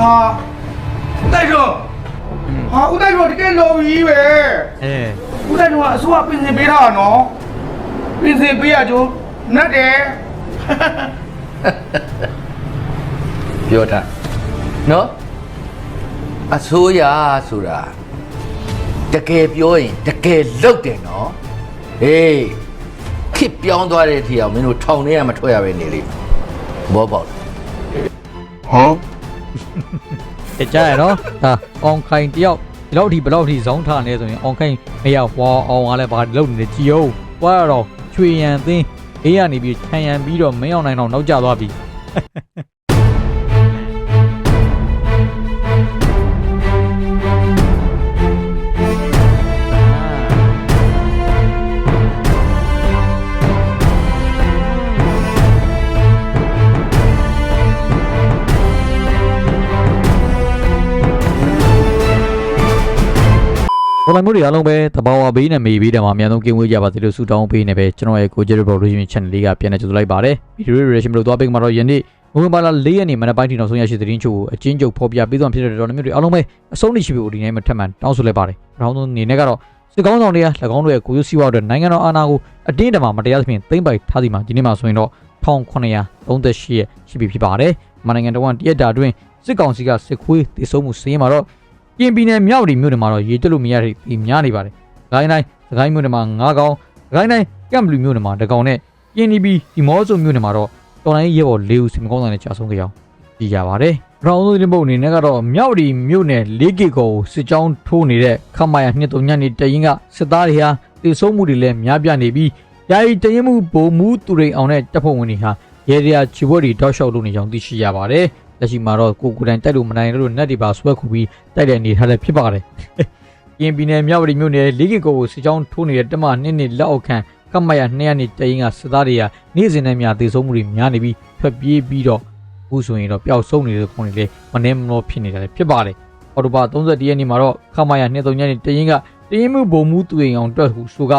ဦးတိုက်တော်ဟာဦးတိုက်တော်တကယ်လော်ကြီးပဲအဲဦးတိုက်တော်ကအစိုးရပြင်ဆင်ပေးထားတာနော်ပြင်ဆင်ပေးရကြိုးနတ်တယ်ပြောတာနော်အစိုးရဆိုတာတကယ်ပြောရင်တကယ်လုပ်တယ်နော်ဟေးခစ်ပြောင်းသွားတဲ့အထိအောင်မင်းတို့ထောင်ထဲကမထွက်ရပဲနေလိမ့်မယ်ဘောပေါက်လား တကြရတော့ဒါအောင်ခိုင်တယောက်ဒီလောက်ထိဘယ်လောက်ထိဇောင်းထားနေဆိုရင်အောင်ခိုင်မရဟွာအောင်ကလည်းဘာလုပ်နေလဲကြည်အောင်ဟွာတော့ချွေရန်သင်းအေးရနေပြီးခြံရန်ပြီးတော့မင်းအောင်နိုင်တော့နောက်ကျသွားပြီ ပေါ်လာမှုတွေအားလုံးပဲတဘာဝဘေးနဲ့မေဘေးတယ်မှာအများဆုံးကင်းဝေးကြပါစေလို့ဆုတောင်းပေးနေပဲကျွန်တော်ရဲ့ကိုဂျေရို production channel လေးကပြန်နေကြိုလိုက်ပါတယ်ဗီဒီယို reaction လို့သွားပေးမှာတော့ယနေ့နိုဝင်ဘာလ၄ရက်နေ့မနက်ပိုင်းထိနောက်ဆုံးရရှိတဲ့သတင်းချို့ကိုအချင်းချုပ်ဖော်ပြပေးသွားဖြစ်တဲ့တော်တော်များတွေအားလုံးပဲအဆုံးထိရှိပြီဒီနေ့မှထပ်မံတောင်းဆိုလိုက်ပါတယ်ပထမဆုံးအနေနဲ့ကတော့စစ်ကောင်းဆောင်တွေက၎င်းတို့ရဲ့ကိုရုစီဝါအတွက်နိုင်ငံတော်အာဏာကိုအတင်းအဓမ္မမတရားသဖြင့်သိမ်းပိုက်ထားသည်မှာဒီနေ့မှဆိုရင်တော့1938ရက်ရှိပြီဖြစ်ပါတယ်မန်နိုင်ငံတော်ကတရက်တာအတွင်းစစ်ကောင်စီကစစ်ခွေးတိစုံမှုစင်းမှာတော့ ကင်ပြည်နယ်မြောက်ဒီမြို့နယ်မှာတော့ရေတက်လို့မရတဲ့ဒီများနေပါတယ်။ဂိုင်းတိုင်းစကိုင်းမြို့နယ်မှာ9ကောင်ဂိုင်းတိုင်းကမ်ဘလူမြို့နယ်မှာ1ကောင်နဲ့ကင်နီဘီဒီမော့ဆိုမြို့နယ်မှာတော့တော်လိုင်းရဲဘော်၄ဦးစီမကောင်းတဲ့ကြာဆုံးကြအောင်ကြည်ကြပါတယ်။ရောင်းစုတင်ပုတ်အနေနဲ့ကတော့မြောက်ဒီမြို့နယ်၄ကီကိုစစ်ကြောင်းထိုးနေတဲ့ခမရနှစ်တုံညနေတရင်ကစစ်သားတွေဟာတေဆုံးမှုတွေလည်းများပြားနေပြီးယာယီတရင်မှုဗိုလ်မူသူရိန်အောင်နဲ့တပ်ဖွဲ့ဝင်တွေဟာရဲရချီဘွက်တွေတောက်လျှောက်လုပ်နေကြောင်းသိရှိရပါတယ်။ လက်ရှိမှာတော့ကိုကိုတိုင်တိုက်လို့မနိုင်လို့နက်တွေပါဆွဲခုပြီးတိုက်တဲ့အနေထားလည်းဖြစ်ပါတယ်။ကရင်ပြည်နယ်မြဝတီမြို့နယ်လေးကီကိုကိုစစ်ကြောင်းထိုးနေတဲ့တမနှစ်နှစ်လက်အောက်ခံကမ္မရ200နှစ်တရင်ကစစ်သားတွေကနေ့စဉ်နဲ့များတေဆုံးမှုတွေများနေပြီးဖက်ပြေးပြီးတော့အခုဆိုရင်တော့ပျောက်ဆုံးနေတဲ့ခုနေလေမနှဲမလို့ဖြစ်နေတာလည်းဖြစ်ပါတယ်။အော်တိုဘာ31ရက်နေ့မှာတော့ခမရ23ညနေတရင်ကတရင်မှုဘုံမှုသူရင်အောင်တွက်ဟုဆိုက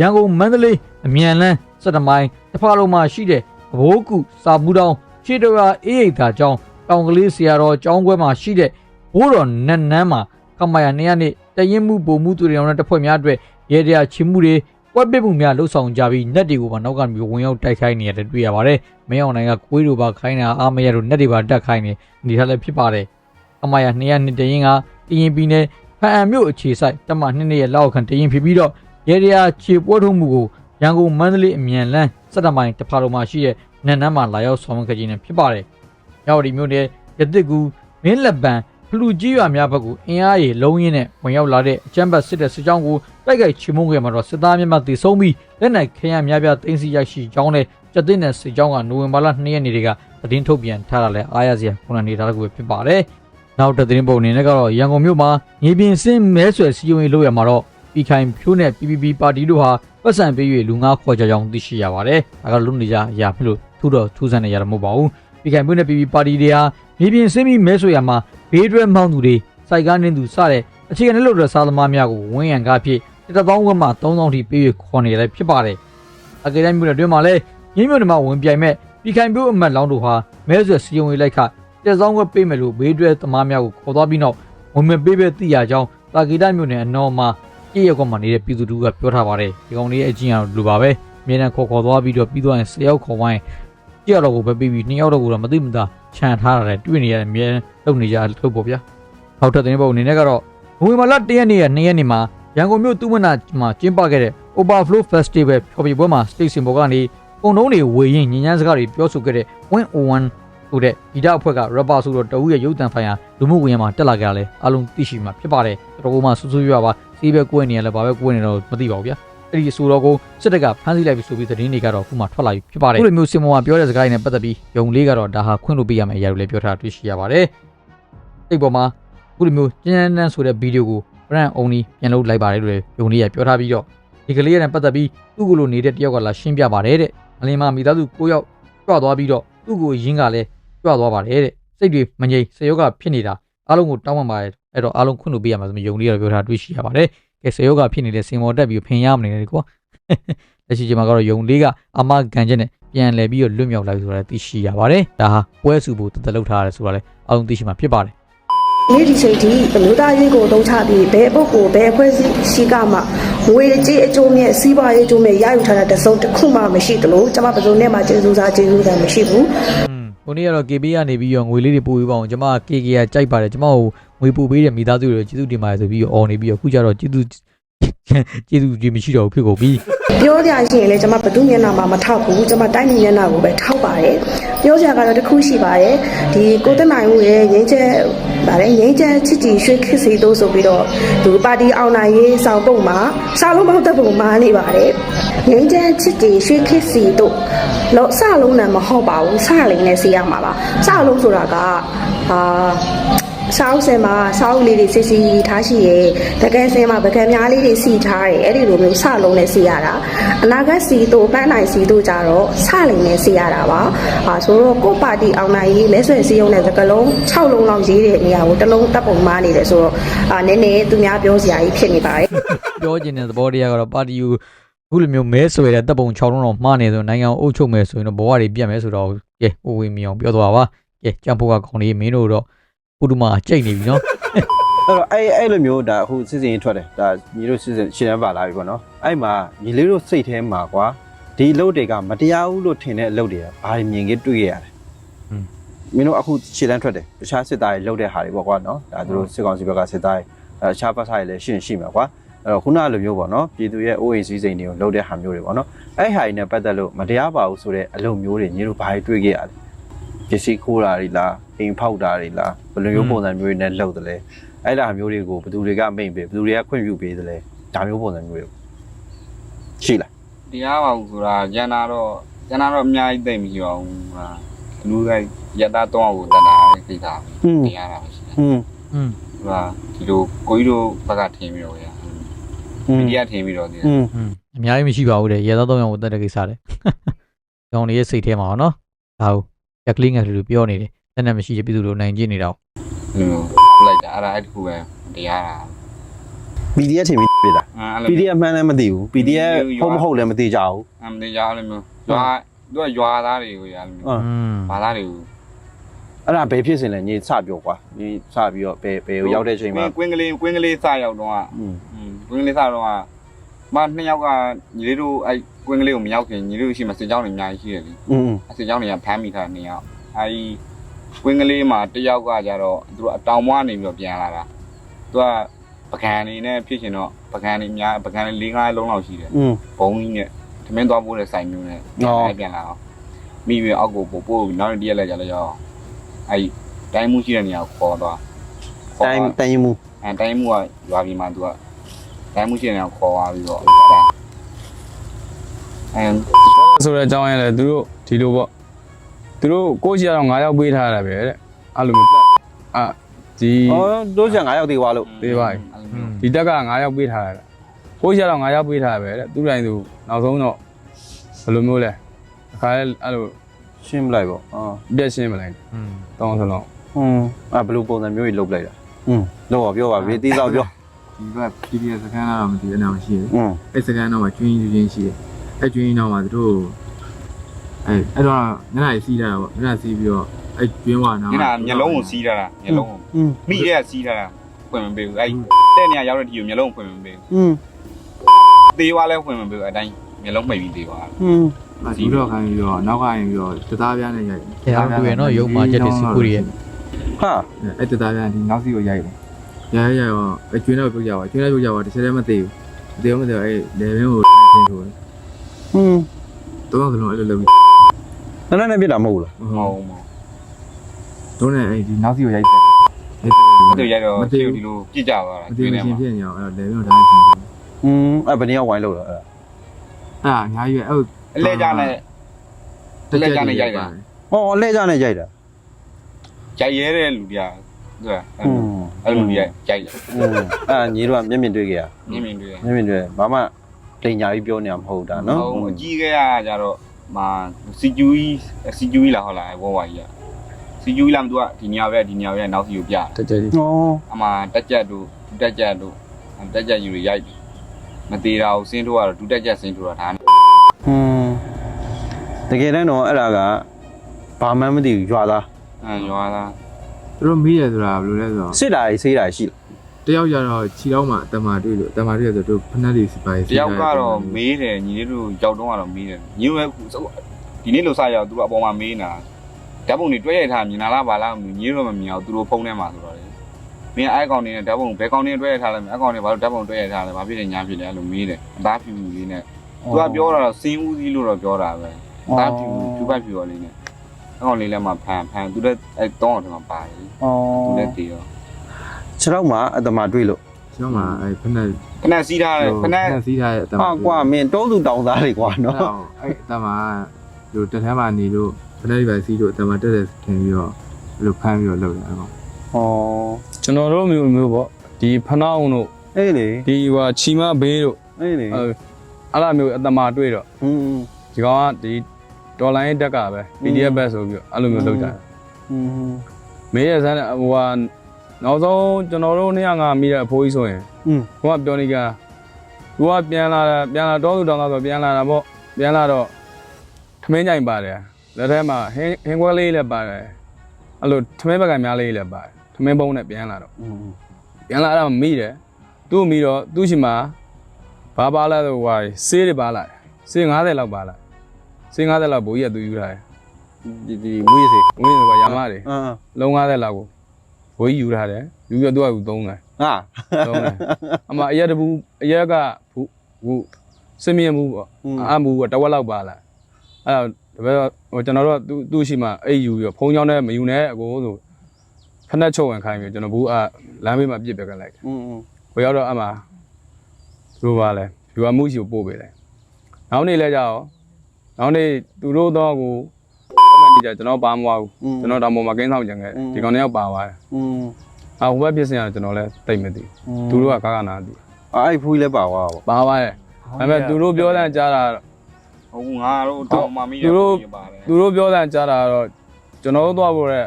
ရန်ကုန်မန္တလေးအမြန်လန်း17မိုင်တစ်ဖာလုံးမှာရှိတဲ့ဘိုးကုစာဘူးတောင်ခြေတော်ရာအေးရိတ်သာကျောင်း တောင်ကလေးဆရာတော်ကျောင်းခွဲမှာရှိတဲ့ဘိုးတော်နတ်နန်းမှာခမရ200နှစ်တရင်မှုဘုံမှုသူရင်အောင်တဲ့တပ်ဖွဲ့များအတွက်ရဲတရားချီမှုတွေကွက်ပစ်မှုများလှုပ်ဆောင်ကြပြီးနက်တွေကိုပါနောက်ကနေဝင်ရောက်တိုက်ခိုင်းနေရတယ်တွေ့ရပါတယ်။မင်းအောင်နိုင်ကကိုွေးတို့ပါခိုင်းတာအာမရတို့နက်တွေပါတက်ခိုင်းနေနေထားလည်းဖြစ်ပါတယ်။အမရ200နှစ်တရင်ကကရင်ပြည်နယ်ဖအံမြို့အခြေဆိုင်တမနှစ်နှစ်ရဲ့လောက်ခံတရင်ဖြစ်ပြီးတော့ရဲတရားခြေပွဲထုတ်မှုကိုရန်ကုန်မန္တလေးအမြန်လန်းစက်တမိုင်တဖာလုံးမှာရှိတဲ့နန်းနန်းမှာလာရောက်ဆောင်ရွက်ခဲ့ခြင်းနဲ့ဖြစ်ပါတယ်။ ရောက်ဒီမြို့နယ်ရတစ်ကူမင်းလက်ပံဖလူကြီးရွာများဘက်ကိုအင်အားရေလုံးရင်းနဲ့ဝင်ရောက်လာတဲ့အကြမ်းဖက်စစ်တဲ့စစ်ကြောင်းကိုတိုက်ခိုက်ချေမှုန်းခဲ့မှာတော့စစ်သားများမှတည်ဆုံးပြီးလက်နက်ခဲယမ်းများပြားတင်းစီရရှိကြောင်းနဲ့ကျတဲ့နယ်စစ်ကြောင်းကနိုဝင်ဘာလ2ရက်နေ့တွေကသတင်းထုတ်ပြန်ထားတာလဲအားရစရာခုနနေတာတကူပဲဖြစ်ပါတယ်။နောက်တဲ့သတင်းပုံအနေနဲ့ကတော့ရန်ကုန်မြို့မှာမြေပြင်စင်းမဲဆွယ်စီယုံရေးလုပ်ရမှာတော့ပြည်ခိုင်ဖြိုးနဲ့ PPP ပါတီတို့ဟာပတ်စံပေး၍လူငါခေါ်ကြကြောင်းသိရှိရပါတယ်။ဒါကလုံနေကြအရာမလို့ထူတော့ထူးဆန်းနေရတာမဟုတ်ပါဘူး။ ပြည်ခိုင်ဖြိုးနဲ့ PPP ပါတီတွေဟာမြေပြင်စင်းပြီးမဲဆွယ်ရမှာဘေးတွဲမောင်းသူတွေစိုက်ကားနှင်းသူစတဲ့အခြေခံလို့တဲ့စားသမားများကိုဝင်းရံကားဖြစ်တစ်သောင်းဝက်မှ3000ထိပေးရခေါ်နေတယ်ဖြစ်ပါတယ်။အကယ်ဒမီမြို့နယ်တွင်မှာလည်းရင်းမြို့နယ်မှာဝင်ပြိုင်မဲ့ပြည်ခိုင်ဖြိုးအမတ်လောင်းတို့ဟာမဲဆွယ်စီယုံရေးလိုက်ခတစ်သောင်းဝက်ပေးမယ်လို့ဘေးတွဲသမားများကိုခေါ်သွားပြီးနောက်ဝင်မပေးပဲသိရကြောင်းတာဂီတမြို့နယ်အနော်မှာကြည့်ရောက်မှနေတဲ့ပြည်သူတို့ကပြောထားပါတယ်။ဒီကောင်လေးရဲ့အချင်းအရလိုပါပဲ။မြေတံခေါ်ခေါ်သွားပြီးတော့ပြီးသွားရင်10ယောက်ခေါ်ဝိုင်း ကြည့်ရတော့ကိုပဲပြီးပြီး2ယောက်တော့ကိုတော့မသိမသာခြံထားရတယ်တွေ့နေရတယ်အမြဲလုပ်နေကြထုတ်ပေါ့ဗျာ။နောက်ထပ်သတင်းပုံအနေနဲ့ကတော့နိုဝင်ဘာလ1ရက်နေ့ရက်2ရက်နေ့မှာရန်ကုန်မြို့တူမနာမှာကျင်းပခဲ့တဲ့ Overflow Festival ဖျော်ဖြေပွဲမှာ stage စင်ပေါ်ကနေပုံတုံးတွေဝေရင်ညဉ့်ညမ်းစကားတွေပြောဆိုခဲ့တဲ့ Win O1 ဆိုတဲ့ဂီတအဖွဲ့က rapper ဆိုတော့တဦးရဲ့ရုပ်တံဖိုင်ဟာလူမှုကွန်ရက်မှာတက်လာကြတာလဲအလုံးသိရှိမှာဖြစ်ပါတယ်တော်တော်မှဆူဆူရွာပါစီးပဲကိုယ်နေရလဲဘာပဲကိုယ်နေတော့မသိပါဘူးဗျာ အဲ့ဒီဆိုတော့ကိုစစ်တပ်ကဖမ်းဆီးလိုက်ပြီဆိုပြီးသတင်းတွေကတော့အခုမှထွက်လာပြီဖြစ်ပါတယ်အခုလိုမျိုးစင်မောမှာပြောတဲ့စကားတွေနဲ့ပတ်သက်ပြီးယုံလေးကတော့ဒါဟာခွင့်လို့ပေးရမယ့်အရာတွေလည်းပြောထားတွေ့ရှိရပါတယ်အဲ့ပေါ်မှာအခုလိုမျိုးကျန်းကျန်းတန်းဆိုတဲ့ဗီဒီယိုကို brand only ပြန်လုပ်လိုက်ပါတယ်လို့လည်းယုံလေးကပြောထားပြီးတော့ဒီကလေးရတဲ့ပတ်သက်ပြီးသူ့ကိုလိုနေတဲ့တယောက်ကလာရှင်းပြပါတယ်တဲ့မလင်မမိသားစုကိုယောက်ကြွသွားပြီးတော့သူ့ကိုရင်းကလည်းကြွသွားပါတယ်တဲ့စိတ်တွေမငြိမ်စေယောဂဖြစ်နေတာအားလုံးကိုတောင်းပန်ပါတယ်အဲ့တော့အားလုံးခွင့်လို့ပေးရမှာဆိုယုံလေးကတော့ပြောထားတွေ့ရှိရပါတယ် ကဲစေယောဂဖြစ်နေတဲ့စင်မော်တက်ပြီးဖင်ရမနေတယ်ကွာလက်ရှိချိန်မှာကတော့ယုံလေးကအမကန်ချက်နဲ့ပြန်လဲပြီးတော့လွတ်မြောက်လာပြီဆိုတာသိရှိရပါတယ်ဒါဟာပွဲစုဖို့တသက်လောက်ထားရတယ်ဆိုတာလည်းအားလုံးသိရှိမှာဖြစ်ပါတယ်နေ့ဒီချိန်ထိအမျိုးသားရေးကိုအသုံးချပြီးဘယ်ပုဂ္ဂိုလ်ဘယ်အဖွဲ့အစည်းရှိကမှငွေကြေးအကျိုးမြတ်စီးပွားရေးအကျိုးမြတ်ရယူထားတဲ့တစ်စုံတစ်ခုမှမရှိသလိုကျွန်မဘယ်လိုနဲ့မှကျေးဇူးစားကျေးဇူးစားမရှိဘူးอืมကိုနေ့ကတော့ KB ကနေပြီးတော့ငွေလေးတွေပို့ပေးပါအောင်ကျွန်မ KK ကကြိုက်ပါတယ်ကျွန်မကို ငွေပို့ပေးတဲ့မိသားစုတွေကျေးဇူးတင်ပါတယ်ဆိုပြီးတော့អော်နေပြီးတော့အခုကျတော့ကျေးဇူးကျေးဇူးကြီးမရှိတော့ဘူးဖြစ်ကုန်ပြီပြောကြရှိရင်လည်းကျွန်မဘယ်သူမျက်နှာမှမထောက်ဘူးကျွန်မတိုင်းပြည်မျက်နှာကိုပဲထောက်ပါတယ်ပြောကြကတော့တစ်ခုရှိပါတယ်ဒီကိုတက်နိုင်ဦးရဲ့ငင်းချက်ဗါလဲငင်းချက်ချစ်ကြည်ရွှေခစ်စီတို့ဆိုပြီးတော့ဒီပါတီအောင်နိုင်ရေးဆောင်ပုံမှာစာလုံးပေါက်တပ်ပုံမှာနေပါတယ်ငင်းချက်ချစ်ကြည်ရွှေခစ်စီတို့လောစလုံးနဲ့မဟုတ်ပါဘူးစလိန်နဲ့စီရမှာပါစလုံးဆိုတာကအာ ဆောင်းစင်မှာဆောင်းလေးတွေစစ်စီထားရှိရဲတကယ်စင်မှာပကံများလေးတွေစီထားတယ်အဲ့ဒီလိုမျိုးစလုံးနဲ့စီရတာအနာဂတ်စီတို့ပန်းနိုင်စီတို့ကြတော့စလိန်နဲ့စီရတာပါအာဆိုတော့ကိုယ့်ပါတီအောင်နိုင်ရေးလက်ဆွဲစီးရုံးတဲ့စကလုံး6လုံးလောက်ရေးတဲ့နေရာကိုတစ်လုံးတပ်ပုံမှားနေတယ်ဆိုတော့အာနည်းနည်းသူများပြောစရာကြီးဖြစ်နေပါတယ်ပြောချင်တဲ့သဘောတရားကတော့ပါတီကိုအခုလိုမျိုးမဲဆွဲတဲ့တပ်ပုံ6လုံးတော့မှားနေဆိုနိုင်ငံကိုအုပ်ချုပ်မယ်ဆိုရင်တော့ဘဝတွေပြတ်မယ်ဆိုတော့ကဲဟိုဝေမီအောင်ပြောသွားပါကဲကြံဖို့ကခေါင်းလေးမင်းတို့တော့ ပုဒ်မကြိတ်နေပြီနော်အဲ့တော့အဲ့အဲ့လိုမျိုးဒါအခုစစ်စင်ရေးထွက်တယ်ဒါညီတို့စစ်စင်ရှင်းတန်းပါလာပြီပေါ့နော်အဲ့မှာညီလေးတို့စိတ်ထဲမှာကွာဒီအလုပ်တွေကမတရားဘူးလို့ထင်တဲ့အလုပ်တွေကဘာတွေမြင်ခဲ့တွေ့ရရတယ်မင်းတို့အခုရှင်းတန်းထွက်တယ်တခြားစစ်သားတွေလုပ်တဲ့ဟာတွေပေါ့ကွာနော်ဒါသူတို့စစ်ကောင်စီဘက်ကစစ်သားတွေအဲတခြားဘက်ဆိုင်လည်းရှင်းရှိမှာကွာအဲ့တော့ခုနလိုမျိုးပေါ့နော်ပြည်သူရဲ့ OA စည်းစိမ်တွေကိုလုပ်တဲ့ဟာမျိုးတွေပေါ့နော်အဲ့ဟာတွေနဲ့ပတ်သက်လို့မတရားပါဘူးဆိုတဲ့အလုပ်မျိုးတွေညီတို့ဘာတွေတွေ့ခဲ့ရလဲပစ္စည်းခိုးတာတွေလား အိမ်ဖောက်တာတွေလားဘယ်လိုမျိုးပုံစံမျိုးတွေနဲ့လုပ်တယ်လဲ အဲ့ဒါမျိုးတွေကိုဘယ်သူတွေကမိတ်ပေးဘယ်သူတွေကခွင့်ပြုပေးသလဲဒါမျိုးပုံစံမျိုးတွေရှိလား တရားပါဘူးဆိုတာကျန်တာတော့ကျန်တာတော့အများကြီးသိမ့်မရှိပါဘူးဟာလူကရတတော့အောင်ကိုတတ်တာအဲ့ဒီတာတရားတာပဲရှိတယ် ဟွန်း อืม ဟိုကဒီလိုကိုကြီးတို့ဘက်ကထင်ပြီးတော့ရ ဟွ မီ န်း ဒီယာထင်ပြီးတော့ဒီ ဟွန်း อืมအများကြီးမရှိပါဘူးတဲ့ရေသားသုံးယောက်ကိုတက်တဲ့ကိစ္စတဲ့ကောင်းနေရဲ့စိတ်ထဲမှာနော်ဒါဟုတ်ရက်ကလေးငယ်လူပြောနေတယ် တက်နေမရှိတဲ့ပြည်သူတို့နိုင်ကျင့်နေတာ ဒီလိုလိုက်တာအဲ့ဒါအဲ့ဒီခုပဲတရားတာ PDF ထင်ပြီးပြတာ အဲ့လို PDF မှန်းလည်းမသိဘူး PDF ဟုတ်မဟုတ်လည်းမသိကြဘူး အမတရားအဲ့လိုမျိုးရွာသူကရွာသားတွေကိုရအဲ့လိုမျိုး ဟုတ် อืม ဘာသားတွေကို အဲ့ဒါဘယ်ဖြစ်စင်လဲညီစပြောကွာညီစပြီးတော့ဘယ်ဘယ်ကိုရောက်တဲ့အချိန်မှာ ကွင်းကလေးကွင်းကလေးစရောက်တော့ อืม ကွင်းကလေးစတော့မနှစ်ယောက်ကညီလေးတို့အဲ့ကွင်းကလေးကိုမရောက်ခင်ညီလေးတို့ရှိမှစစ်ကြောင်းတွေအများကြီးရှိတယ်လေ อืม အစစ်ကြောင်းတွေကဖမ်းမိထားတဲ့နေရာအဲဒီ ဝင်းကလေးမှာတယောက်ကကြတော့သူတို့အတောင်မွားနေပြီးတော့ပြန်လာတာသူကပကံနေနဲ့ဖြစ်ရှင်တော့ပကံနေအများပကံနေ၄၅လုံးလောက်ရှိတယ်อืม ဘုံကြီးနဲ့သမင်းသွားပိုးတဲ့ဆိုင်မျိုးနဲ့အော် အဲပြန်လာတော့မိပြီးအောက်ကိုပို့ပို့ပြီးနောက်တစ်ရက်လိုက်ကြလဲရောအဲဒီတိုင်းမှုရှိတဲ့နေရာကိုခေါ်သွားခေါ်တိုင်းသွား တိုင်းရင်မှုအဲတိုင်းမှုကရွာပြီးမှသူကတိုင်းမှုရှိတဲ့နေရာကိုခေါ်သွားပြီးတော့အဲဆိုတဲ့အကြောင်းရလဲသူတို့ဒီလိုပေါ့ သူတို့ကိုယ့်ကြီးကတော့9ယောက်ပေးထားရတာပဲတဲ့အဲ့လိုမျိုးတက်အာဒီ ဩတို့ချင်9ယောက်သေးသွားလို့ သေးပါပြီ အဲ့လိုမျိုး ဒီတက်က9ယောက်ပေးထားရတာကိုယ့်ကြီးကတော့9ယောက်ပေးထားရပဲတဲ့သူတိုင်းသူနောက်ဆုံးတော့ဘယ်လိုမျိုးလဲအခါလဲအဲ့လို ရှင်းမလိုက်ပေါ့အော် ပြက်ရှင်းမလိုက် อืม တောင်းစလုံး ဟွန်းအဲ့ဘယ်လိုပုံစံမျိုးတွေလုပ်လိုက်တာอืมတော့ပါပြောပါဘေးတီးတော့ပြော ဒီက PDF စကန်ကတော့မသိဘူးအနာမရှိဘူး อืม အဲ့စကန်တော့မှကျွင်းကျွင်းရှိတယ်အဲ့ကျွင်းတော့မှသူတို့ အဲ့အဲ့တော့ညနေစီးတာပေါ့ညနေစီးပြီးတော့အဲ့ကျွင်းဝါနာ ညနာမျက်လုံးကိုစီးထားတာမျက်လုံးကို อืม မိတဲ့ကစီးထားတာဖွင့်မပေးဘူးအဲ့တဲ့နေရာရောက်တဲ့ဒီကိုမျက်လုံးဖွင့်မပေးဘူး อืม သေးသွားလဲဖွင့်မပေးဘူးအတိုင်းမျက်လုံးမိတ်ပြီးသေးသွား อืม ဒီတော့ခိုင်းပြီးတော့နောက်ကရင်ပြီးတော့တသားပြားနဲ့ရိုက် တရားတွေ့ရနော်ရုံမှာချက်တွေစီခုတွေရဲ့ ဟာ အဲ့တသားပြားဒီနောက်စီကိုရိုက်တယ်ရိုက်ရိုက်တော့အဲ့ကျွင်းတော့ပြုတ်ကြပါကျွင်းတော့ပြုတ်ကြပါတစ်ချက်တည်းမသေးဘူးမသေးဘူးမသေးဘူးအဲ့လေဘင်းကိုဆင်းထိုးတယ် อืม တော့ကလုံးအဲ့လိုလုပ်ပြီး နန်းနန်းနဲ့ပြစ်တာမဟုတ်ဘူးလားမဟုတ်ဘူးတို့နဲ့အဲဒီနောက်စီကိုရိုက်တယ်မသိရတော့ဒီလိုကြည့်ကြပါလားမသိဘူးရှင်ဖြစ်နေအောင်အဲ့တော့ level တော့ဒါရှင်ဘူးอืมအဲ့ဘယ်နည်းဝိုင်းလို့လဲအဲ့ဒါအာအများကြီးပဲအဲ့အလဲကြနဲ့တလဲကြနဲ့ရိုက်တာဟောအလဲကြနဲ့ရိုက်တာရိုက်ရဲတဲ့လူပြဟုတ်လားအဲ့လိုလူပြရိုက်တယ်အဲ့ညီတို့ကမျက်မြင်တွေ့ကြရမျက်မြင်တွေ့မျက်မြင်တွေ့ဘာမှတိမ်ညာကြီးပြောနေတာမဟုတ်တာနော်ဟုတ်အကြီးကရကြတော့ မာစီကျူကြီးစီကျူကြီးလာဟုတ်လားဝဝကြီးကစီကျူကြီးလာမသူကဒီညာပဲဒီညာပဲနောက်စီကိုပြတက်ကြကြီးဩအမှတက်ကြက်တို့ဒူတက်ကြက်တို့တက်ကြက်ယူတွေရိုက်တယ်မသေးတာကိုစင်းထိုးကတော့ဒူတက်ကြက်စင်းထိုးတာဒါอืมတကယ်တမ်းတော့အဲ့ဒါကဘာမှမသိဘူးရွာသားအဲရွာသားသူတို့မေးရဆိုတာဘယ်လိုလဲဆိုတော့စစ်တာကြီးဆေးတာကြီးရှိလား တယောက်ကြတော့ခြေတော့မှအတမာတွေ့လို့အတမာတွေ့ရဆိုတော့ဖက်နက်တွေစီပါစီတယောက်ကတော့မေးတယ်ညီလေးတို့ရောက်တော့ကတော့မေးတယ်ညီတို့ကဒီနေ့လို့စရောက်သူတို့အပေါ်မှာမေးနေတာဓာတ်ပုံတွေတွဲရိုက်ထားမြင်လာလားပါလားညီတို့မမြင်အောင်သူတို့ဖုန်းထဲမှာဆိုတော့လေမင်းအဲ့ကောင်နေနဲ့ဓာတ်ပုံဘယ်ကောင်နေတွဲရိုက်ထားလဲအဲ့ကောင်နေဘာလို့ဓာတ်ပုံတွဲရိုက်ထားလဲဘာဖြစ်လဲညာဖြစ်လဲအဲ့လိုမေးတယ်အသားဖြူဖြူလေးနဲ့သူကပြောတာတော့စင်းဦးစီးလို့တော့ပြောတာပဲအသားဖြူဖြူပတ်ဖြူရောလေးနဲ့အဲ့ကောင်လေးလည်းမှဖန်ဖန်သူလည်းအဲ့တောင်းအောင်ထဲမှာပါတယ်อ๋อသူလည်းတည်ရော ခြေတော့မှာအတမတွေ့လို့ ခြေတော့မှအဲဖက်နက် ခဏစီးထားတယ်ခဏ စီးထားတဲ့အတမာ ဟာကွာမင်းတောသူတောင်သားတွေကွာ နော် နော် အဲ့အတမာဒီတက်ထဲမှာနေလို့ဖက်နက်တွေပါစီးလို့အတမာတက်တယ်ထင်ပြီးတော့ဘယ်လိုဖမ်းပြီးတော့လုပ်တယ်အဲ့ကောင် ဩ ကျွန်တော်တို့မျိုးမျိုးပေါ့ဒီဖနောင်းတို့ အေးလေ ဒီဟိုချီမဘေးတို့ အေးလေ အဲအဲ့လိုမျိုးအတမာတွေ့တော့ อืม ဒီကောင်ကဒီဒေါ်လာရေးတက်ကပဲ PDF ပဲဆိုပြီးတော့အဲ့လိုမျိုးလုပ်ကြတယ် อืม မေးရစမ်းဟိုဟာ နောက်ဆုံးကျွန်တော်တို့နေ့ကငါမိတဲ့အဖိုးကြီးဆိုရင် อืม ကိုကပြောနေကသူကပြန်လာတာပြန်လာတော့သူတောင်းတော့ဆိုပြန်လာတာပေါ့ပြန်လာတော့ထမင်းကြိုင်ပါတယ်လက်ထဲမှာဟင်းဟင်းခွဲလေးလည်းပါတယ်အဲ့လိုထမင်းဘက်ကများလေးလည်းပါတယ်ထမင်းပုံးနဲ့ပြန်လာတော့ อืม ပြန်လာတော့မိတယ်သူ့မိတော့သူ့ရှိမှာဘာပါလဲဆိုဟိုဆေးတွေပါလာတယ်ဆေး90လောက်ပါလာဆေး90လောက်ဘိုးကြီးကသူယူထားတယ် ဒီဒီမွေးစေ ဝင်းဆိုကရမတွေ အာ လုံး90လောက်ကို ဘိုးကြီးယူထားတယ်ယူရတော့သူကသူသုံးတယ်ဟာသုံးတယ်အမအရက်တဘူးအရက်ကဘူးဘူးစမြင်မှုပေါ့အမှုကတဝက်လောက်ပါလာအဲ့တော့တပည့်ဟိုကျွန်တော်တို့ကသူ့သူ့ရှိမှာအိတ်ယူပြီးဖုံးချောင်းနဲ့မယူနဲ့အကိုဆိုဖက်နှက်ချုပ်ဝင်ခိုင်းပြီးကျွန်တော်ဘူးအလမ်းဘေးမှာပြစ်ပက်ကလိုက်တယ်อืมဟိုရောက်တော့အမှသူတို့ပါလဲယူအမှုရှိကိုပို့ပေးတယ်နောက်နေ့လဲကြတော့နောက်နေ့သူတို့တော့ကိုတမန်နေ ကြကျွန်တော်ပါမသွားဘူးကျွန်တော်တောင်ပေါ်မှာကင်းဆောင်ကြံခဲ့ဒီကောင်တယောက်ပါသွားတယ် อืม အဟိုဘက်ပြစ်စင်ကကျွန်တော်လဲတိတ်မသိဘူးသူတို့ကကားကနာသိ အဲ့ဖူးလည်းပါသွားပါ ပါပါတယ်ဒါပေမဲ့သူတို့ပြောတဲ့ကြားတာ ဟုတ်ငါတို့တောင်းမှမိ သူတို့ ပါတယ် သူတို့ပြောတဲ့ကြားတာတော့ကျွန်တော်တို့သွားဖို့တဲ့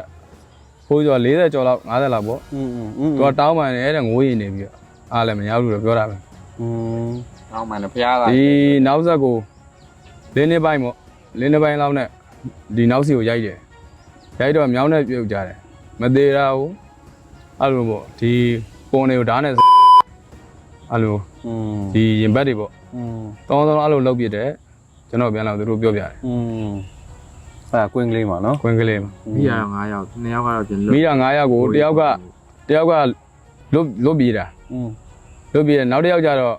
ဖိုးကျော်40ကျော်လောက်50လောက်ပေါ့ อืมอืม သူကတောင်းပန်နေတဲ့ငိုးရင်နေပြီးတော့အားလည်းမရဘူးလို့ပြောတာပဲ อืม တောင်းမှလည်းဖျားတာ ဒီနောက်ဆက်ကိုလင်းနေပိုင်းပေါ့လင်းနေပိုင်းလောက်နဲ့ ဒီနောက်စီကိုရိုက်တယ်ရိုက်တော့မြောင်းနဲ့ပြုတ်ကြတယ်မသေးတာဘူးအဲ့လိုပေါ့ဒီပုံတွေကိုဓာတ်နဲ့အဲ့လိုဒီရင်ဘတ်တွေပေါ့တောင်းတောင်းအဲ့လိုလောက်ပြတယ်ကျွန်တော်ပြန်လာသူတို့ပြောပြတယ်အဲ့ကွင်းကလေးမှာနော်ကွင်းကလေးမှာမိရ9ယောက်2ယောက်ကတော့ပြန်လွတ်မိရ9ယောက်ကိုတယောက်ကတယောက်ကလွတ်လွတ်ပြေးတာလွတ်ပြေးတယ်နောက်တစ်ယောက်ကျတော့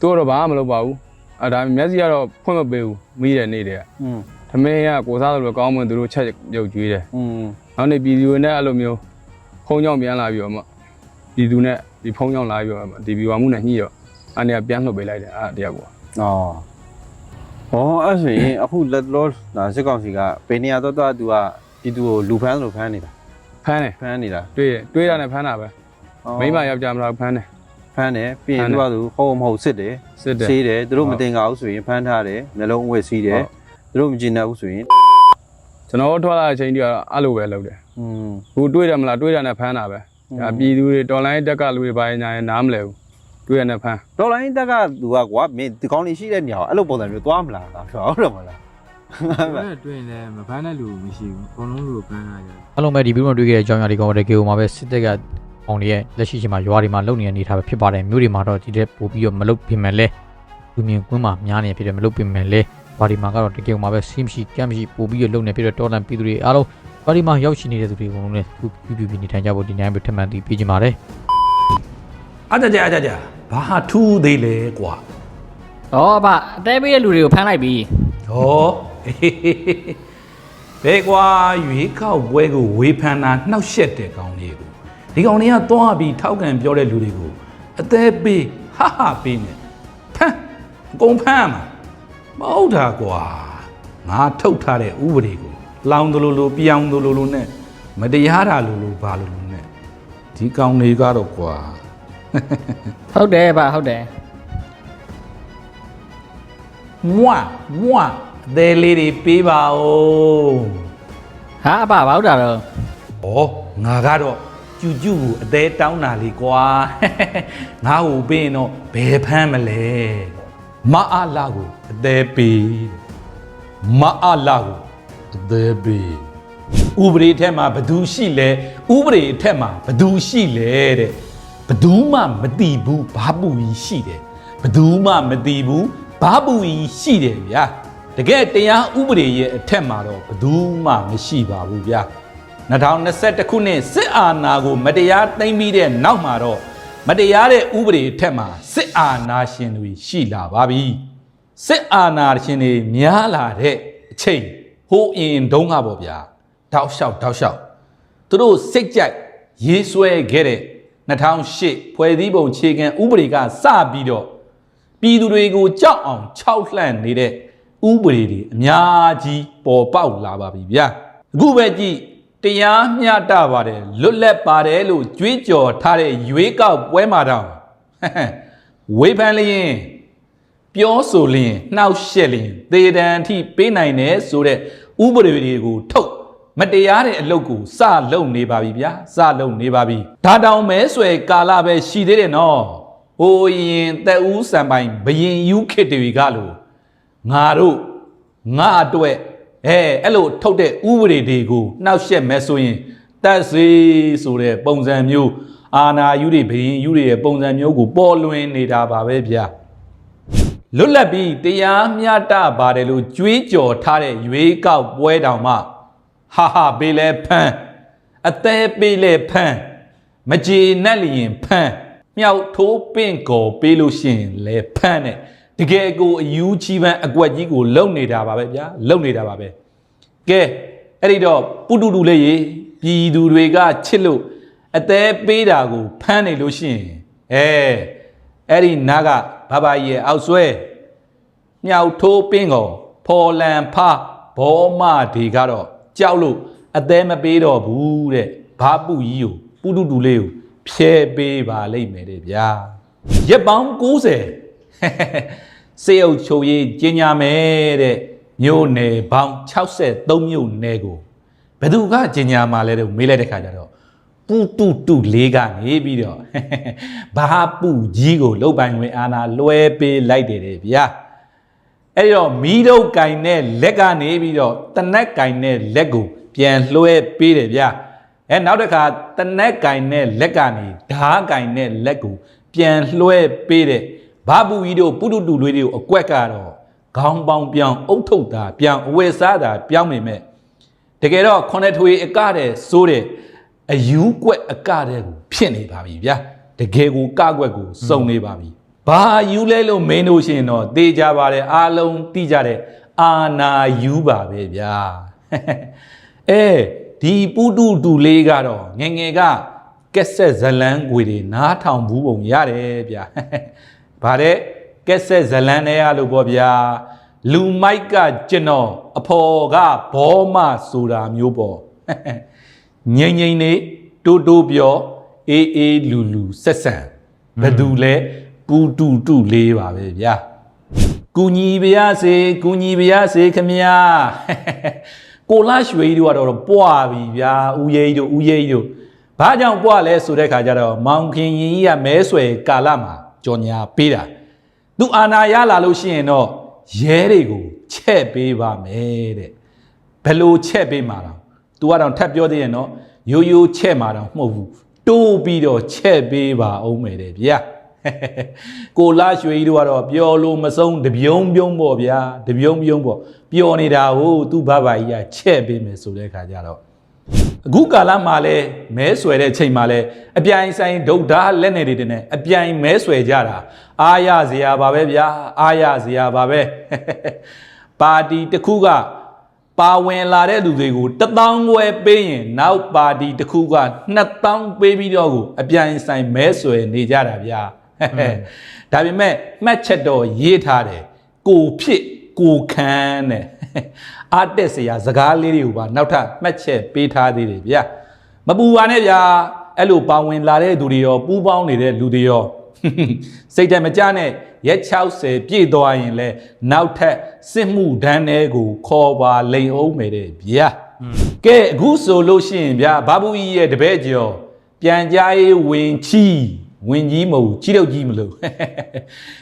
သူကတော့ဘာမှမလုပ်ပါဘူးအဲ့ဒါမျက်စိကတော့ဖွင့်မပေးဘူးမိတယ်နေတယ်อืม သမင်းကကိုစားလို့ကောင်းမှသူတို့ချက်ပြုတ်ကျွေးတယ်อืมနောက်နေ့ပြည်သူတွေနဲ့အဲ့လိုမျိုးဖုံးကြောင်ပြန်လာပြီးတော့မှပြည်သူနဲ့ဒီဖုံးကြောင်လာပြီးတော့မှဒီဘီဝါမှုနဲ့ညှိတော့အဲ့နေကပြန်လှုပ်ပေးလိုက်တယ်အဲ့တယောက်ကဩဩအဲ့ဆိုရင်အခုလက်လောဒါစစ်ကောင်စီကပေနေရတော့တော့သူကပြည်သူကိုလူဖမ်းလို့ဖမ်းနေတာဖမ်းတယ်ဖမ်းနေတာတွေ့တယ်တွေ့တာနဲ့ဖမ်းတာပဲမိမယောက်ျားမလားဖမ်းတယ်ဖမ်းတယ်ပြီးရင်သူကသူဟုတ်မဟုတ်စစ်တယ်စစ်တယ်စီးတယ်သူတို့မတင်ကြဘူးဆိုရင်ဖမ်းထားတယ်မျိုးလုံးအဝတ်စီးတယ် သူတို့မကျင်တတ်ဘူးဆိုရင်ကျွန်တော်တို့ထွက်လာတဲ့အချိန်ကြီးကတော့အဲ့လိုပဲလုပ်တယ်อืมခုတွေ့တယ်မလားတွေ့တာနဲ့ဖမ်းတာပဲဒါပြည်သူတွေတော်လိုင်းတက်ကလူတွေပိုင်းညာရင်နားမလဲဘူးတွေ့ရနဲ့ဖမ်းဒေါ်လာရင်းတက်ကသူကကွာမင်းဒီကောင်းလေးရှိတဲ့နေရာအဲ့လိုပုံစံမျိုးသွားမလားလားဟုတ်တယ်မလားအဲ့တွင်လည်းမဖမ်းတဲ့လူမရှိဘူးအကုန်လုံးလူကိုဖမ်းလာရတယ်အားလုံးပဲဒီဗီဒီယိုမှာတွေ့ခဲ့တဲ့အကြောင်းအရာဒီကောင်တကယ်ကိုမှာပဲစစ်တပ်ကအောင်တွေရဲ့လက်ရှိချိန်မှာရွာတွေမှာလုံနေတဲ့အနေအထားပဲဖြစ်ပါတယ်မြို့တွေမှာတော့ဒီတဲ့ပို့ပြီးတော့မလုတ်ပြင်မယ်လဲလူမြင်ကွင်းမှာများနေဖြစ်တယ်မလုတ်ပြင်မယ်လဲ ဘာဒီမှာကတော့တကယ်ကိုမှာပဲစီးမရှိကမ်းမရှိပို့ပြီးတော့လုံနေဖြစ်တော့တော်လန်ပြည်သူတွေအားလုံးဘာဒီမှာရောက်ရှိနေတဲ့သူတွေအကုန်လုံးနဲ့သူပြပြပြနေထိုင်ကြဖို့ဒီနိုင်ပဲထပ်မံတည်ပြကြပါတယ်အကြကြအကြကြဘာထူးသေးလဲကွာ။ဩအဖအသေးပေးတဲ့လူတွေကိုဖမ်းလိုက်ပြီဟောဘဲကွာရွေးကောက်ပွဲကိုဝေဖန်တာနှောက်ယှက်တဲ့ကောင်လေးကိုဒီကောင်တွေကသွားပြီးထောက်ကန်ပြောတဲ့လူတွေကိုအသေးပေးဟာဟာပေးနေဖမ်းအကုန်ဖမ်းမှာ မဟုတ်တာကွာငါထုတ်ထားတဲ့ဥပဒေကိုလောင်သလိုလိုပြောင်းသလိုလိုနဲ့မတရားတာလိုလိုဘာလိုလိုနဲ့ဒီကောင်တွေကတော့ကွာ။ဟုတ်တယ်ဗျဟုတ်တယ်မွတ်မွတ်အသေးလေးတွေပေးပါဦး။ဟာအဖဘာဟုတ်တာတော့။ဩငါကတော့ကျူကျူကိုအသေးတောင်းတာလေကွာ။ငါ့ကိုပေးရင်တော့ဘယ်ဖမ်းမလဲ။ မအားလာကိုအသေးပေး။မအားလာကိုအသေးပေးဥပဒေထက်မှာဘသူရှိလဲဥပဒေထက်မှာဘသူရှိလဲတဲ့ဘသူမှမသိဘူးဘာပူကြီးရှိတယ်ဘသူမှမသိဘူးဘာပူကြီးရှိတယ်ဗျာတကယ်တရားဥပဒေရဲ့အထက်မှာတော့ဘသူမှမရှိပါဘူးဗျာ2021ခုနှစ်စစ်အာဏာကို မတရားသိမ်းပြီးတဲ့နောက်မှာတော့ မတရားတဲ့ဥပဒေအထက်မှာစစ်အာဏာရှင်တွေရှိလာပါပြီစစ်အာဏာရှင်တွေများလာတဲ့အချိန်ဟိုးအင်တုံးကပေါ့ဗျာတောက်လျှောက်တောက်လျှောက်သူတို့စိတ်ကြိုက်ရေးဆွဲခဲ့တဲ့2008ဖွဲ့စည်းပုံခြေခံဥပဒေကစပြီးတော့ပြည်သူတွေကိုကြောက်အောင်ခြောက်လှန့်နေတဲ့ဥပဒေတွေအများကြီးပေါ်ပေါက်လာပါပြီဗျာအခုပဲကြည့် တရားမျှတပါတယ်လွတ်လပ်ပါတယ်လို့ကြွေးကြော်ထားတဲ့ရွေးကောက်ပွဲမှာတောင်ဝေဖန်လျင်ပြောဆိုလျင်နှောက်ရှက်လျင်သေတံအထိပေးနိုင်တယ်ဆိုတဲ့ဥပဒေတွေကိုထုတ်မတရားတဲ့အလုပ်ကိုစလုပ်နေပါပြီဗျာစလုပ်နေပါပြီဒါတောင်မဲဆွဲကာလပဲရှိသေးတယ်နော်ဟိုရင်တက်ဦးစံပိုင်ဘရင်ယူခေတ္တတွေကလို့ငါတို့ငါအတွက် အဲအဲ့လိုထုတ်တဲ့ဥပဒေတွေကိုနှောက်ရှက်မဲဆိုရင်တက်စေဆိုတဲ့ပုံစံမျိုးအာနာယူတွေဘရင်ယူတွေရဲ့ပုံစံမျိုးကိုပေါ်လွင်နေတာပါပဲဗျာလွတ်လပ်ပြီးတရားမျှတပါတယ်လို့ကြွေးကြော်ထားတဲ့ရွေးကောက်ပွဲတောင်မှဟာဟာပေးလဲဖမ်းအသေးပေးလဲဖမ်းမကြေနပ်လျင်ဖမ်းမြောက်ထိုးပင့်ကော်ပေးလို့ရှိရင်လဲဖမ်းတဲ့ တကယ်ကိုအယူချီပန်းအကွက်ကြီးကိုလုံနေတာပါပဲဗျာလုံနေတာပါပဲကဲအဲ့ဒီတော့ပုတူတူလေးရေပြည်သူတွေကချစ်လို့အသေးပေးတာကိုဖမ်းနေလို့ရှိရင်အဲအဲ့ဒီနားကဘဘကြီးရဲ့အောက်ဆွဲမြောက်ထိုးပင်းကိုဖော်လန်ဖဘောမဒီကတော့ကြောက်လို့အသေးမပေးတော့ဘူးတဲ့ဘာပူကြီးကိုပုတုတူလေးကိုဖြဲပေးပါလိမ့်မယ်တဲ့ဗျာရက်ပေါင်း90 စေအုပ်ချုပ်ရေးကျင်းညာမယ်တဲ့မြို့နယ်ပေါင်း63မြို့နယ်ကိုဘယ်သူကကျင်းညာမှာလဲတော့မေးလိုက်တဲ့ခါကျတော့ပုတုတူလေးကနေပြီးတော့ဘာပူကြီးကိုလုတ်ပိုင်ဝင်အာနာလွဲပေးလိုက်တယ်တဲ့ဗျာအဲ့ဒီတော့မီးတုပ်ကင်တဲ့လက်ကနေပြီးတော့တနက်ကင်တဲ့လက်ကိုပြန်လွှဲပေးတယ်ဗျာအဲနောက်တစ်ခါတနက်ကင်တဲ့လက်ကနေဓားကင်တဲ့လက်ကိုပြန်လွှဲပေးတဲ့ ဘာပူကြီးတို့ပုတုတူလေးတွေကိုအကွက်ကတော့ခေါင်းပေါင်းပြောင်းအုတ်ထုတ်တာပြောင်းအဝယ်စားတာပြောင်းနေမဲ့တကယ်တော့ခုနှစ်ထွေအကတဲ့စိုးတဲ့အယူကွက်အကတဲ့ကိုဖြစ်နေပါပြီဗျာတကယ်ကိုကကွက်ကိုစုံနေပါပြီဘာယူလဲလို့မင်းတို့ရှင်တော့တေးကြပါတယ်အားလုံးသိကြတဲ့အာနာယူပါပဲဗျာအဲဒီပုတုတူလေးကတော့ငယ်ငယ်ကကက်ဆက်ဇလန်းငွေတွေနားထောင်ဘူးပုံရတယ်ဗျာ ဗါတဲ့ကက်ဆက်ဇလန်းတွေရလို့ပေါ့ဗျာလူမိုက်ကကျွန်တော်အဖော်ကဘောမဆိုတာမျိုးပေါ့ငိမ့်ငိမ့်နေတိုးတိုးပြောအေးအေးလူလူဆက်ဆံဘယ်သူလဲပူတူတူလေးပါပဲဗျာကူညီပါရစေကူညီပါရစေခမညာကိုလာရွှေကြီးတို့ကတော့ပွားပြီဗျာဦးရဲကြီးတို့ဦးရဲကြီးတို့ဘာကြောင့်ပွားလဲဆိုတဲ့ခါကျတော့မောင်ခင်ရင်ကြီးကမဲဆွယ်ကာလမှာ ကြော်ညာပေးတာသူအာနာရလာလို့ရှိရင်တော့ရဲတွေကိုချက်ပေးပါမယ်တဲ့ဘယ်လိုချက်ပေးမှာတော့ तू ကတော့ထပ်ပြောသေးရဲ့နော်ရိုးရိုးချက်မှာတော့မဟုတ်ဘူးတိုးပြီးတော့ချက်ပေးပါအောင်မယ်တဲ့ဗျာကိုလာရွှေကြီးတို့ကတော့ပျော်လို့မဆုံးတပြုံးပြုံးပေါ့ဗျာတပြုံးပြုံးပေါ့ပျော်နေတာကိုသူ့ဘဘကြီးကချက်ပေးမယ်ဆိုတဲ့ခါကျတော့ အခုကာလမှာလဲမဲဆွဲတဲ့ချိန်မှာလဲအပြိုင်ဆိုင်ဒုတ်ဓာလက်နေတွေနဲ့အပြိုင်မဲဆွဲကြတာအားရစရာပါပဲဗျာအားရစရာပါပဲပါတီတစ်ခုကပါဝင်လာတဲ့လူတွေကို1000ခွဲပေးရင်နောက်ပါတီတစ်ခုက2000ပေးပြီးတော့ကိုအပြိုင်ဆိုင်မဲဆွယ်နေကြတာဗျာဒါပေမဲ့မှတ်ချက်တော့ရေးထားတယ်ကိုဖြစ်ကိုခံတဲ့ အားတက်စရာစကားလေးတွေကိုပါနောက်ထပ်မှတ်ချက်ပေးထားသေးတယ်ဗျာမပူပါနဲ့ဗျာအဲ့လိုပါဝင်လာတဲ့သူတွေရောပူးပေါင်းနေတဲ့လူတွေရောစိတ်တမကြနဲ့ရက်60ပြည့်သွားရင်လဲနောက်ထပ်စစ်မှုဒဏ်တွေကိုခေါ်ပါလိန်အောင်မယ်တဲ့ဗျာကဲအခုဆိုလို့ရှိရင်ဗျာဘာဘူးကြီးရဲ့တပည့်ကျော်ပြန်ကြားရေးဝင်ချီ ဝင်ကြီးမဟုတ်ကြီးတော့ကြီးမလို့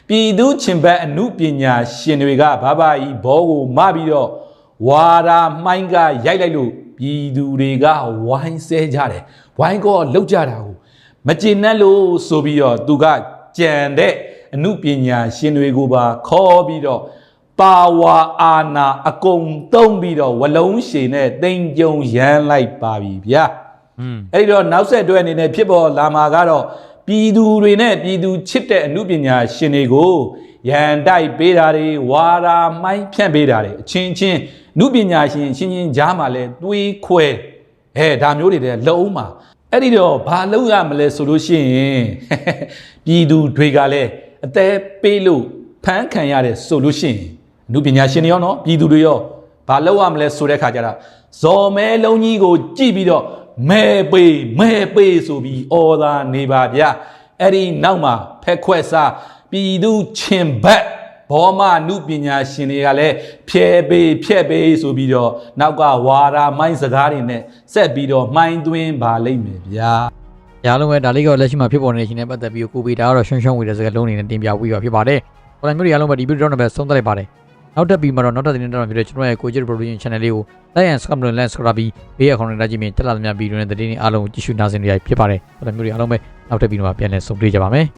ပြည်သူချင်းဘက်အမှုပညာရှင်တွေကဘာဘာကြီးဘောကိုမပြီးတော့ဝါရာမှိုင်းကရိုက်လိုက်လို့ပြည်သူတွေကဝိုင်းဆဲကြတယ်ဝိုင်းကောလောက်ကြတာကိုမကျေနပ်လို့ဆိုပြီးတော့သူကကြံတဲ့အမှုပညာရှင်တွေကိုပါခေါ်ပြီးတော့ပါဝါအာနာအကုန်သုံးပြီးတော့ဝလုံးရှည်နဲ့တိမ်ကြုံရမ်းလိုက်ပါပြီဗျာอืมအဲ့ဒီတော့နောက်ဆက်တွဲအနေနဲ့ဖြစ်ပေါ်လာမှာကတော့ ပြည်သူတွေနဲ့ပြည်သူချစ်တဲ့အမှုပညာရှင်တွေကိုရန်တိုက်ပေးတာတွေဝါရာမိုင်းဖြန့်ပေးတာတွေအချင်းချင်းအမှုပညာရှင်အချင်းချင်းကြားမှာလဲတွေးခွဲအဲဒါမျိုးတွေတည်းလုံးမှာအဲ့ဒီတော့ဘာလုပ်ရမလဲဆိုလို့ရှိရင်ပြည်သူတွေကလည်းအသက်ပေးလို့ဖမ်းခံရတဲ့ဆိုလို့ရှိရင်အမှုပညာရှင်တွေရောနော်ပြည်သူတွေရောဘာလုပ်ရမလဲဆိုတဲ့ခါကျတော့ဇော်မဲလုံးကြီးကိုကြည့်ပြီးတော့ မဲပေးမဲပေးဆိုပြီးအော်သာနေပါဗျအဲ့ဒီနောက်မှာဖက်ခွက်စားပြည်သူချင်းဘက်ဘောမနုပညာရှင်တွေကလည်းဖြဲပေးဖြက်ပေးဆိုပြီးတော့နောက်ကဝါရာမိုင်းစကားတွေနဲ့ဆက်ပြီးတော့မှိုင်းသွင်းပါလိမ့်မယ်ဗျာအားလုံးပဲဒါလေးကလက်ရှိမှာဖြစ်ပေါ်နေတဲ့ရှင်နဲ့ပတ်သက်ပြီးကိုပီတာကတော့ရှွန်းရှွန်းဝေတဲ့စကားလုံးတွေနဲ့တင်ပြပြီးပါဖြစ်ပါတယ်။ဟိုလိုမျိုးတွေအားလုံးပဲဒီဗီဒီယိုတော့ပဲဆုံးသက်လိုက်ပါတယ်။ နောက်တက်ပြီးမှတော့နောက်တက်တဲ့နေ့တော့ဖြစ်တဲ့ကျွန်တော်ရဲ့ကိုကြီး production channel လေးကို like and subscribe လုပ် like subscribe ပြီးဘေးရခေါင်းနဲ့တက်ကြည့်မြင်တက်လာသမျှဗီဒီယိုနဲ့သတင်းတွေအားလုံးကြည့်ရှုနားဆင်နေရဖြစ်ပါတယ်။ဟိုလိုမျိုးတွေအားလုံးပဲနောက်တက်ပြီးတော့ပြန်လည်ဆုံတွေ့ကြပါမယ်။